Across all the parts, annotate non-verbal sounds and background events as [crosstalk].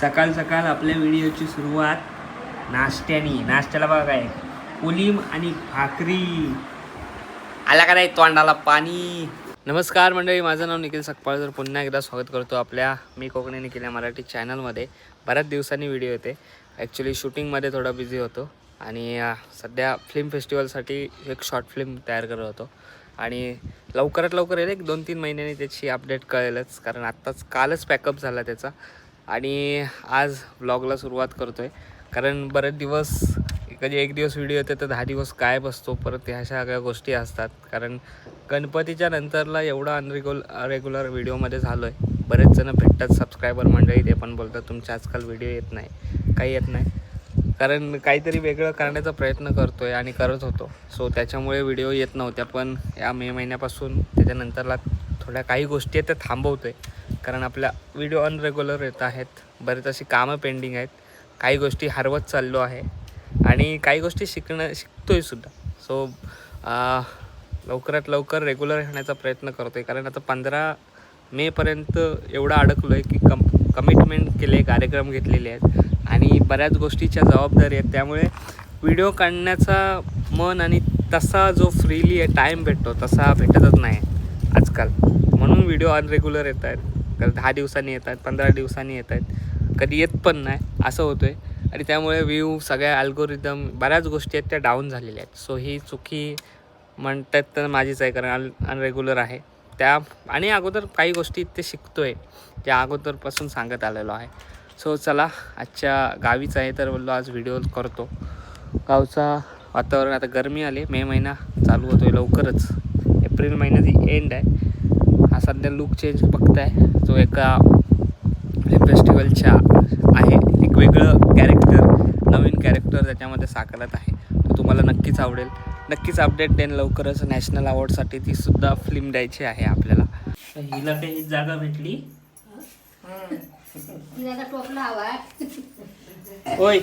सकाळ सकाळ आपल्या व्हिडिओची सुरुवात नाश्त्याने. नाश्त्याला बघा काय? कोलीम आणि भाकरी. आला का नाही तोंडाला पाणी? नमस्कार मंडळी माझं नाव निखिल सकपाळ. तर पुन्हा एकदा स्वागत करतो आपल्या मी कोकणी केल्या मराठी चॅनलमध्ये बऱ्याच दिवसांनी व्हिडिओ येते. ॲक्च्युली शूटिंगमध्ये थोडा बिझी होतो. आणि सध्या फिल्म फेस्टिवलसाठी एक शॉर्ट फिल्म तयार करत होतो. आणि लवकरात लवकर येईल एक दोन तीन महिन्यांनी त्याची अपडेट कळेलच. कारण आत्ताच कालच पॅकअप झाला त्याचा. आणि आज ब्लॉगला सुरुवात करतो आहे कारण बरेच दिवस कधी एक दिवस व्हिडिओ येते तर दहा दिवस काय बसतो परत ह्या अशा सगळ्या गोष्टी असतात. कारण गणपतीच्या नंतरला एवढा अनरेग्युल रेग्युलर व्हिडिओमध्ये झालो आहे बरेच जणं भेटतात सबस्क्रायबर मंडळी ते पण बोलतात तुमचे आजकाल व्हिडिओ येत नाही. काही येत नाही. कारण काहीतरी वेगळं करण्याचा प्रयत्न करतो आहे आणि करत होतो. सो त्याच्यामुळे व्हिडिओ येत नव्हत्या. पण या मे महिन्यापासून त्याच्यानंतरला थोड्या काही गोष्टी आहेत त्या थांबवतो आहे कारण आपल्या व्हिडिओ अनरेग्युलर येत आहेत. बरेच अशी कामं पेंडिंग आहेत. काही गोष्टी हरवत चाललो आहे. आणि काही गोष्टी शिकणं शिकतोय सुद्धा. सो लवकरात लवकर रेग्युलर राहण्याचा प्रयत्न करतो आहे कारण आता पंधरा मेपर्यंत एवढं अडकलो आहे की कम कमिटमेंट केले कार्यक्रम घेतलेले आहेत. आणि बऱ्याच गोष्टीच्या जबाबदारी आहेत. त्यामुळे व्हिडिओ काढण्याचा मन आणि तसा जो फ्रीली टाईम भेटतो तसा भेटतच नाही आजकाल. म्हणून व्हिडिओ अनरेग्युलर येत आहेत. कारण दहा दिवसांनी येत आहेत पंधरा दिवसांनी येत आहेत कधी येत पण नाही असं होतं आहे आणि त्यामुळे व्ह्यू सगळ्या अल्गोरिदम बऱ्याच गोष्टी आहेत त्या डाऊन झालेल्या आहेत. सो ही चुकी म्हणतात तर माझीच आहे कारण अन अनरेग्युलर आहे. त्या आणि अगोदर काही गोष्टी ते शिकतो आहे त्या अगोदरपासून सांगत आलेलो आहे. सो चला आजच्या गावीच आहे तर बोललो आज व्हिडिओ करतो. गावचा वातावरण आता गरमी आली मे महिना चालू होतो आहे लवकरच. एप्रिल महिन्याची एंड आहे. हा सध्या लुक चेंज बघताय. जो एका फिल्म फेस्टिवलच्या आहे एक वेगळं कॅरेक्टर नवीन कॅरेक्टर त्याच्यामध्ये साकारत आहे. तो तुम्हाला नक्कीच आवडेल. नक्कीच अपडेट देईन लवकरच. नॅशनल अवॉर्डसाठी ती सुद्धा फिल्म द्यायची आहे आपल्याला. हिला काही जागा भेटली? होय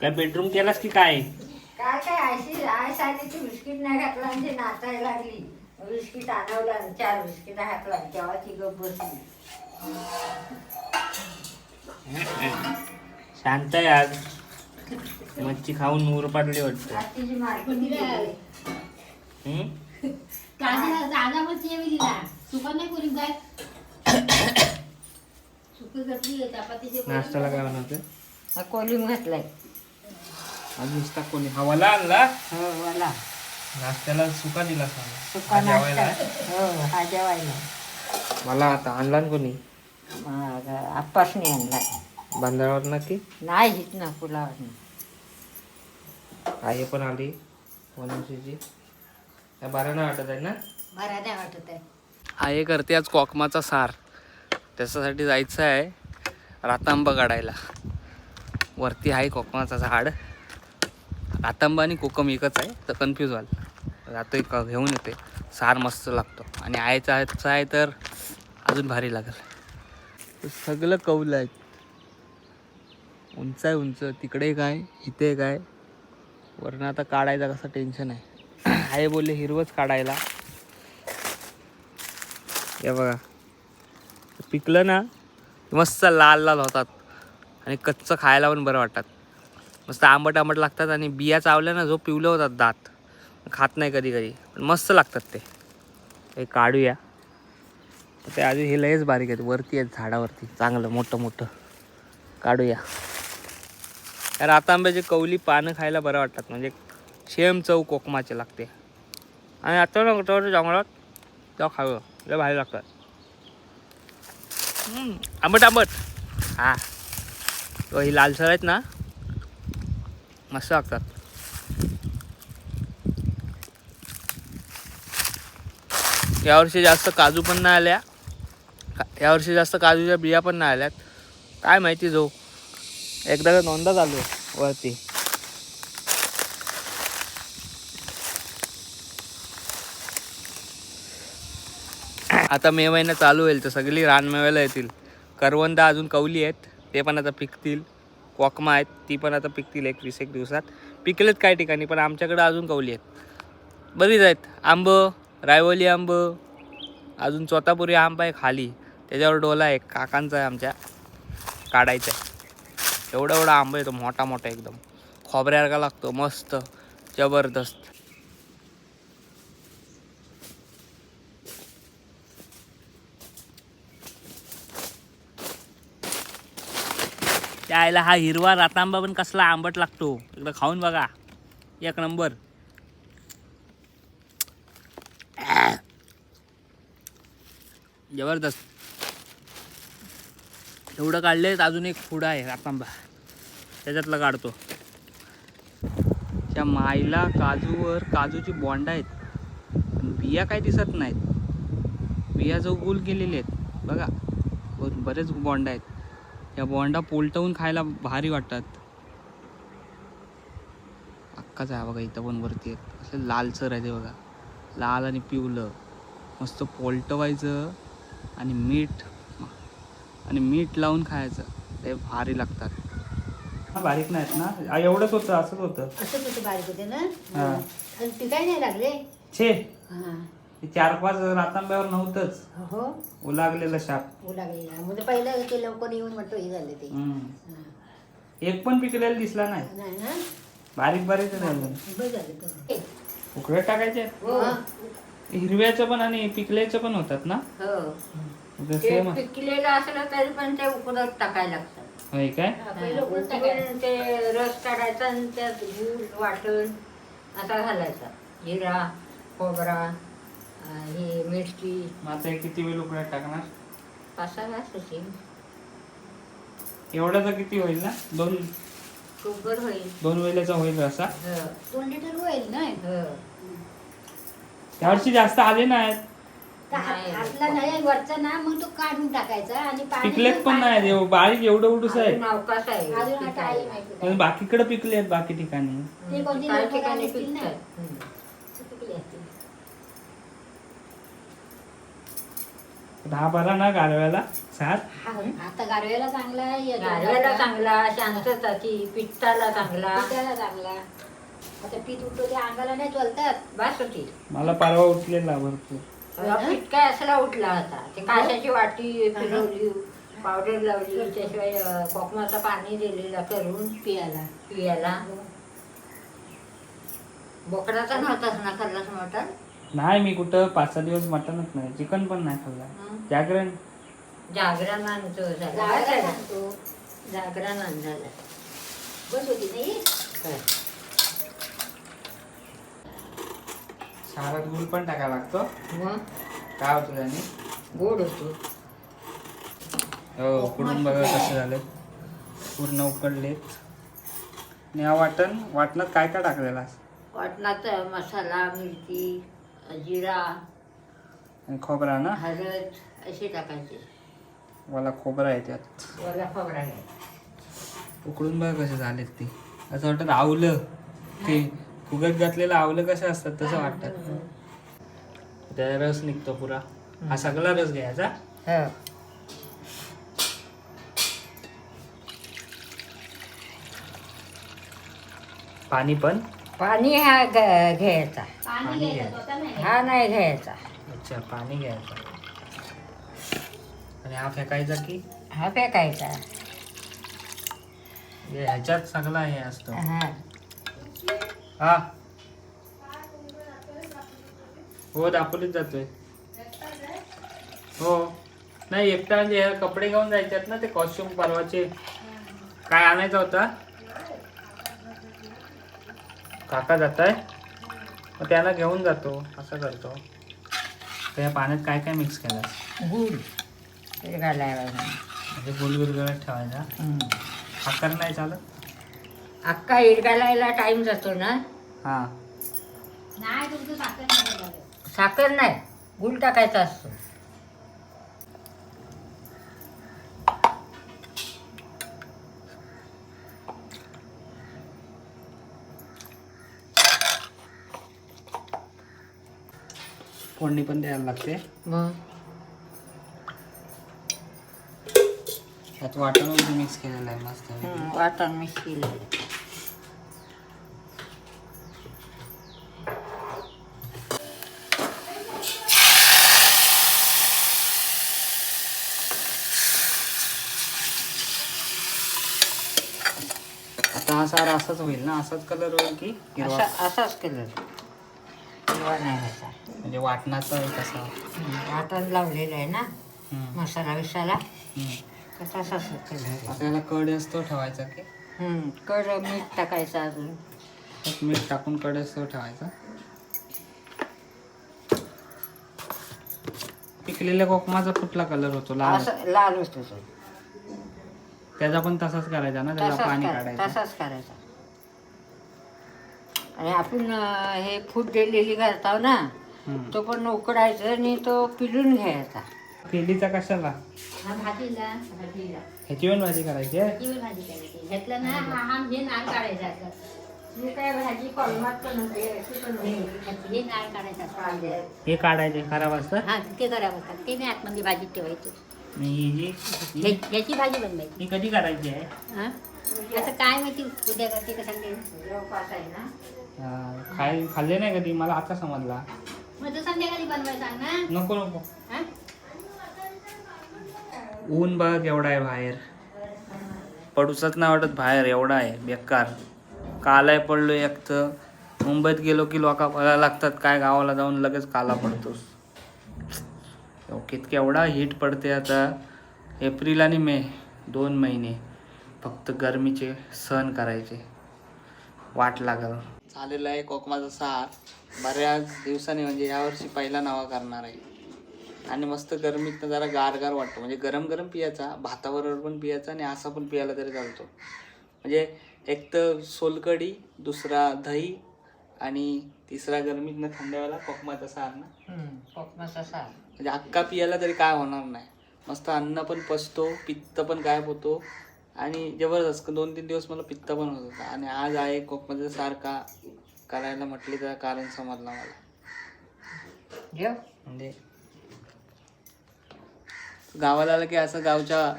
काय बेडरूम केलास की काय? काय काय बिस्किट नाही घातला नाचायला लागली. बिस्किट आणवलं आणि चार बिस्किट घातला तेव्हा ती गप बसली. शांत आहे आज. मच्छी खाऊन नूर पाडली वाटतं. आज तिची मार्केट गेली. हम्म? दादा दादा पण ते दिला सुका नाही करून काय? सुकी घातली चपातीचे नाश्त्याला काय बनवते हा कोलिम घातलाय. आज नुसता कोणी हवाला आणला? हो मला नाश्त्याला सुका दिला सुका नाश्ता. हो हा जेवायला. मला आता आणला ना कोणी? मग आप्पासनी आणलाय बांधावर ना की नाही हित ना पुलावर आई पण आली वनवशीची त्या बरं नाही वाटत आहे ना? बरा द्या वाटत आहे आई करते आज कोकमाचा सार. त्याच्यासाठी जायचं आहे रातांबा काढायला. वरती आहे कोकमाचं झाड. रातांबा आणि कोकम एकच आहे तर कन्फ्यूज व्हाल जातोय का घेऊन येते सार मस्त लागतो. आणि आयचा आयचा आहे तर अजून भारी लागेल. सगळं कौल आहेत. उंच आहे उंच. तिकडे काय इथे काय. वरनं आता काढायचा कसं टेन्शन आहे. [clears throat] आई बोलले हिरवंच काढायला. हे बघा. पिकलं ना मस्त लाल लाल होतात. आणि कच्चं खायला पण बरं वाटतात. मस्त आंबट आंबट लागतात आणि बिया चावल्या ना जो पिवलं होतात दात. खात नाही कधी कधी पण मस्त लागतात ते. हे काढूया. ते आधी हे लयच बारीक आहेत वरती आहेत झाडावरती चांगलं मोठं मोठं. काढूया. या रातांब्याचे कवली पानं खायला बरं वाटतात म्हणजे शेम चव कोकमाचे लागते. आणि आता ना कुठं जंगलात तेव्हा खावं लय भारी लागतात. आंबट आंबट. हा. ही लालसर आहेत ना मस्त लागतात. यावर्षी जास्त काजू पण नाही आल्या. यावर्षी जास्त काजूच्या बिया पण नाही आल्यात. काय माहिती जो एकदा नोंदा चालू आहे वरती. आता मे महिना चालू होईल तर सगळी रानमेव्याला येतील. करवंदा अजून कवली आहेत ते पण आता पिकतील. कोकमा आहेत ती पण आता पिकतील एक वीस एक दिवसात. पिकलेत काही ठिकाणी पण आमच्याकडं अजून कवली आहेत. बरीच आहेत. आंब रायवली आंब अजून चोतापुरी आंब आहे खाली. त्याच्यावर डोला आहे काकांचा आहे आमच्या. काढायचा आहे. एवढा एवढा आंबा येतो मोठा मोठा एकदम. खोबऱ्यासारखा लागतो मस्त जबरदस्त. त्याला हा हिरवा रातांबा पण कसला आंबट लागतो. एकदा खाऊन बघा. एक नंबर. जबरदस्त. एवढं काढले अजून एक फुडा आहे रातांबा त्याच्यातला काढतो. त्या माईला काजूवर काजूची बोंड आहेत. पण बिया काय दिसत नाहीत. बिया जो गुल गेलेले आहेत बघा. बरेच बोंड आहेत. या बोंडा पोलटवून खायला भारी वाटतात. अक्काच आहे बघा इथं पण वरती आहेत. असं लालसर आहे ते बघा. लाल आणि पिवलं मस्त पोलटवायचं. आणि मीठ आणि मीठ लावून खायचं. ते भारी लागतात. बारीक नाहीत ना? एवढंच होतं असंच होतं. असंच होते बारीक होते ना? हा. आणि ते काय नाही लागले? छे. चार पाच रातांब्यावर नव्हतंच. हो. उलागलेलं शाप लागले म्हणजे पहिलं ते लवकर येऊन म्हटलं हे झालं ते. एक पण पिकलेला दिसला नाही. बारीक बारीक झालं. उकळे टाकायचे? हो. हिरव्याचं पण आणि पिकल्याचं पण होतात ना? हो. ते सेम पिकलेलं असलं तरी पण ते उकडत टाकायला लागतात. होय काय? हा, पहिलं ते रस काढायचा आणि त्यात गूळ वाटण असा घालायचा. जिरा खोबरा अं, ही मिरची. मग आता हे किती वेळ उकळ्यात टाकणार? पाच सहा घास असेल एवढ्याचा किती होईल ना? दोन शुगर होईल. दोन वेळेचा होईल असा? हो, दोन लिटर होईल नाही हो. यावर्षी जास्त आले नाहीत नाही. वरचा ना मग तो काढून टाकायचा आणि पाणी पिकलेत पण नाही एव- बारीक एवढं उडूस आहे अजून अवकाश आहे अजून आता आई पिकायला. माहिती पण नाही. बाकीकडे पिकले आहेत बाकी ठिकाणी ते कोणती काही लोकं ठिकाणी असतील ना. पिकतात हम्म. पिकली असतील. दहा बारा ना गारव्याला सात हा, आता गारव्याला चांगला आहे गारव्याला चांगला शांतताची पित्ताला चांगला पिकाला चांगला आता पीठ उठतो ते अंगाला नाही चलतात बास होती मला परवा उठलेला भरपूर. पिटका असला उठला होता ते काशाची वाटी फिरवली पावडर लावली त्याशिवाय कोकमाचं पाणी दिलेलं करून पियाला पियाला. बोकडाचा नव्हताच ना खाल्लाच मटण? नाही मी कुठं पाच सहा दिवस मटनच नाही चिकन पण नाही खाल्ला. जागरण. जागरणांचं झालं. जागरण काय झालं? जागरणानं झालं. बस होती नाही सारात गुळ पण टाकायला लागतो. मग? काय होतं त्याने? गोड होतो. हो उकडून बघा कसं झालं. पूर्ण उकडलेत. आणि हा वाटण वाटणात काय काय टाकलेला वाटणात मसाला मिरची जिरा आणि खोबरा ना? हळद असे टाकायचे. मला खोबरा आहे त्यात. वला खोबरा घ्यायचा उकडून बघा कसे झालेत ते. असं वाटतं आवलं. ते फुगत घातलेलं आवलं कसं असतात तसं वाटतं. त्याचा रस निघतो पुरा. हा सगळा रस घ्यायचा. हो. पाणी पण? पाणी हा घ्यायचा. पाणी हा नाही घ्यायचा. अच्छा पाणी घ्यायचं. आणि हा फेकायचा की? हा फेकायचा. ह्याच्यात सगळा हे असतो. हा. हा दापोलीत जातोय. हो. नाही एकटा म्हणजे कपडे घेऊन जायच्यात ना ते कॉस्ट्युम परवाचे. काय आणायचा होता? काका जात आहे मग त्याला घेऊन जातो. असं करतो. त्या पाण्यात काय काय मिक्स केलं घालायला म्हणजे गुल गुलगुलत ठेवायचा. साखर नाही चालत? अक्का ईड घालायला टाइम जातो ना. हां. नाही तुमचं साखर नाही झालं. साखर नाही. गुळ टाकायचा असतो. फोडणी पण द्यायला लागते. मग? त्यात वाटण वगैरे मिक्स केलेलं आहे मस्त हं, वाटण मिक्स केलेलं आता हा सार असाच होईल ना असाच कलर होईल की हिरवा? असा असाच कलर हिरवा नाही म्हणजे वाटणाचा कसा हम्म, वाटण लावलेलं आहे ना हम्म. मसाला विसाला हम्म. तर तसाच कलर आता याला कड असतो ठेवायचा की? कड मीठ टाकायचं अजून. एक मीठ टाकून कड असतो ठेवायचा. पिकलेल्या कोकमाचा कुठला कलर होतो? लाल? असं लाल होतो तो. त्याचा पण तसाच करायचा ना त्याला तसाच पाणी कर- काढायचं. तसाच करायचा. आणि आपण अं, हे फूट दिलेली घालताव ना हम्म. तो पण उकडायचा आणि तो पिलून घ्यायचा. केलीचा कशाला? हा भाजीला. भाजीला. ह्याची पण भाजी करायची आहे? ती भाजी करायची घेतलं ना हा हा हे नाळ काढायचं असं. मी काय भाजी कॉलमात पण होते अशी पण हे होते. हे नाळ काढायचं असं. कांदे. हे काढायचे खराब असतं? हा ते करावं लागतं ते मी आतमध्ये भाजीत ठेवायचं. आणि ही जी याची भाजी बनवायची. ही कधी करायची आहे? हा? आता काय माहिती उद्या करते का सांगते खाय खाल्ले नाही कधी? मला आता समजला. मग तर संध्याकाळी बनवायचं सांग ना. नको नको. हा? ऊन बघ एवढा आहे बाहेर. पडूसच नाही वाटत बाहेर एवढा आहे बेकार. कालाय पडलो एक तर. मुंबईत गेलो की लोका बघायला लागतात काय गावाला जाऊन लगेच काला पडतोस. कितके एवढा हीट पडते आता? एप्रिल आणि मे दोन महिने. फक्त गरमीचे सहन करायचे. वाट लागल. झालेला आहे कोकमाचा सार. बऱ्याच दिवसांनी म्हणजे यावर्षी पहिला नावा करणार आहे. आणि मस्त गरमीत जरा गार गार वाटतो. म्हणजे गरम गरम पियाचा भाताबरोबर पण पियाचा आणि असा पण पियाला तरी चालतो. म्हणजे एक तर सोलकडी दुसरा दही आणि तिसरा गरमीतनं थंडवाला कोकमाचा सार ना. कोकमाचा सार. म्हणजे अक्का पियाला तरी काय होणार नाही. मस्त अन्न पण पचतो पित्त पण गायब होतो आणि जबरदस्त. दोन तीन दिवस मला पित्त पण होत होता आणि आज आहे कोकमाचा सार का करायला म्हटले तर कारण समजलं मला. म्हणजे गावाला आलं की असं गावच्या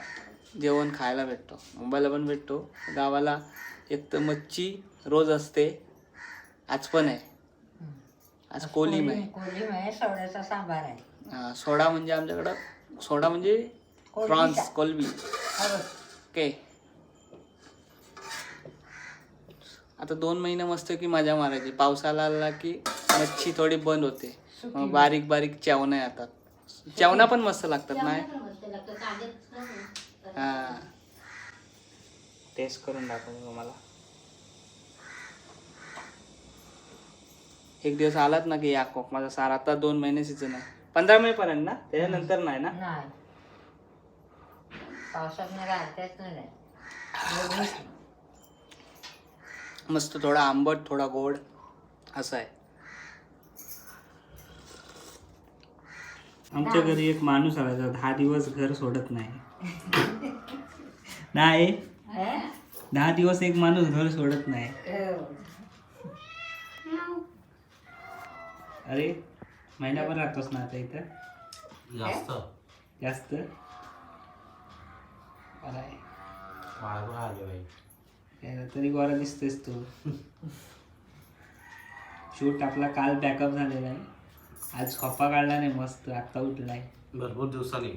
जेवण खायला भेटतो. मुंबईला पण भेटतो. गावाला एक तर मच्छी रोज असते. आज पण आहे. आज कोलीम आहे. कोलिम आहे सवड्याचा सांबार आहे. हा, सोडा म्हणजे आमच्याकडं सोडा म्हणजे. प्रॉन्स कोलबी. ओके. आता दोन महिने मस्त की मजा मारायची. पावसाला आला की मच्छी थोडी बंद होते. मग बारीक बारीक चवना येतात. चवना पण मस्त लागतात नाही? मस्त लागतं कांद्यात हा. टेस्ट करून दाखवतो तुम्हाला. एक दिवस आलात ना की या कोकमाचा सार? आता दोन महिने सीझन आहे. पंधरा मे पर्यंत ना? त्याच्यानंतर नाही ना? नाही. पावसात नाही राहतेच नाही मस्त थोडा आंबट थोडा गोड असं आहे. आमच्या घरी एक माणूस आला दहा दिवस घर सोडत नाही. नाही. हे? दहा दिवस एक माणूस घर सोडत नाही. हो. अरे महिनाभर राहतोस ना आता इथं? जास्त. जास्त? बरं आहे. आले बाई. तरी गोरा दिसतोयस तू. शूट आपला काल बॅकअप झालेला आहे. आज खोपा काढला नाही मस्त आत्ता उठलाय. भरपूर दिवसांनी.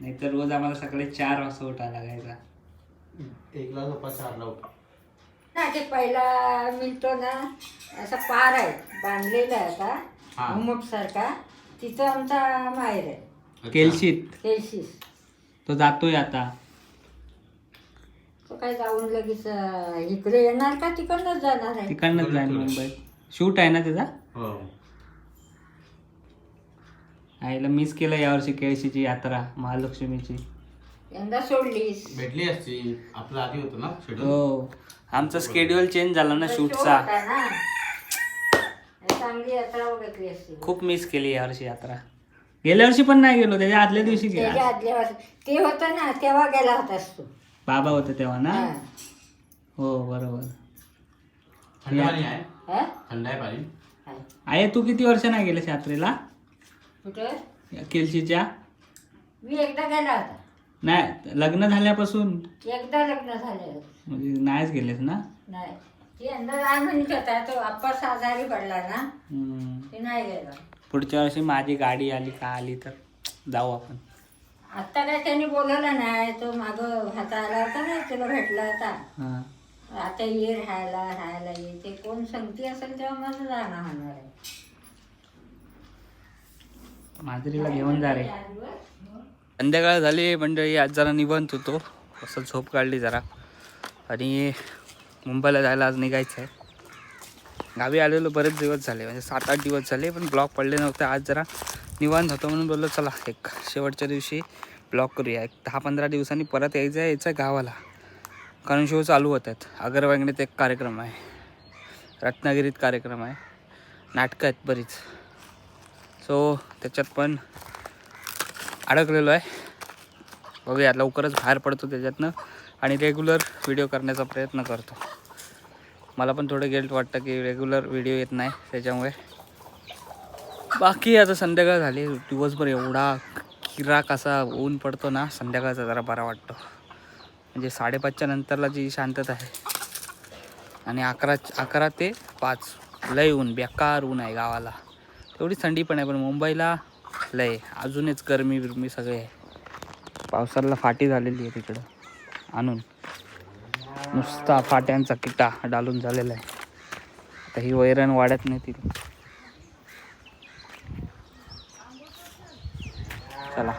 नाहीतर रोज आम्हाला सकाळी चार वाजता उठायला लागायचा. एकला झोपा चारला उठ. ना पहिला मिळतो ना असा पार आहे बांधलेला आहे हा. घुमट सारखा तिथं आमचा माहेर आहे. केलशीत. केळशीस तो जातोय आता. तो काय जाऊन लगेच अं, इकडे येणार का तिकडनंच जाणार आहे? तिकडनंच जाईल मुंबईत शूट आहे ना त्याचा? हो. आईला मिस केलं यावर्षी केळशीची यात्रा महालक्ष्मीची. यंदा सोडलीस. भेटली असती. आपलं आधी होतं ना शेड्यूल हो. आमचं स्केड्युल चेंज झाला ना शूटचा. show होता ना. चांगली यात्रा बघितली असती. खूप मिस केली यावर्षी यात्रा. गेल्या वर्षी पण नाही गेलो त्याच्या आदल्या दिवशी त्याच्या गेला आदल्या वर्षी. ते होतं ना तेव्हा गेला होतास तू. बाबा होते तेव्हा ना? हा. हो बरोबर. थंड पाणी आहे? हा? थंड आहे पाणी? हा. आहे तू किती वर्ष नाही गेलेस यात्रेला? कुठं? केलशीच्या? मी एकदा गेला होता. नाही लग्न झाल्यापासून? एकदा लग्न झालं म्हणजे नाहीच गेलेस ना? नाही. ती यंदा लहान म्हणत होता तो आप्पास आजारी पडला ना. हम्म. ते नाही गेला. पुढच्या वर्षी माझी गाडी आली का आली तर जाऊ आपण. आत्ता काय त्यांनी बोलवलं नाही तो माग हाता आला होता ना तुला भेटला होता. हां. आता ये राहायला राहायला ये. ते कोण संगती असेल तेव्हा मला जाणं होणार आहे. माधुरीला घेऊन जा रे. संध्याकाळ झाली मंडळी आज जरा निवांत होतो. असं झोप काढली जरा. आणि मुंबईला जायला आज निघायचं आहे. गावी आलेलो बरेच दिवस झाले म्हणजे सात आठ दिवस झाले पण ब्लॉक पडले नव्हते. आज जरा निवांत होतो म्हणून बोललो चला एक शेवटच्या दिवशी ब्लॉक करूया. एक दहा पंधरा दिवसांनी परत यायचं आहे यायचं गावाला. कारण शो चालू होत आहेत अगरवांगणीत एक कार्यक्रम आहे. रत्नागिरीत कार्यक्रम आहे. नाटकं आहेत बरीच. सो त्याच्यात पण अडकलेलो आहे. बघूया लवकरच बाहेर पडतो त्याच्यातनं. आणि रेग्युलर व्हिडिओ करण्याचा प्रयत्न करतो. मला पण थोडं गिल्ट वाटतं की रेग्युलर व्हिडिओ येत नाही त्याच्यामुळे. बाकी आता संध्याकाळ झाली दिवसभर एवढा किराक असा ऊन पडतो ना संध्याकाळचा जरा बरा वाटतो. म्हणजे साडेपाचच्या नंतरला जी शांतता आहे. आणि अकरा अकरा ते पाच लय ऊन बेकार ऊन आहे गावाला. तेवढी थंडी पण आहे पण मुंबईला लय अजूनच गरमी बिरमी सगळे आहे. पावसाला फाटी झालेली आहे तिकडं. आणून. नुसता फाट्यांचा किटा डालून झालेला आहे. आता ही वैरण वाढत नाही ती चला.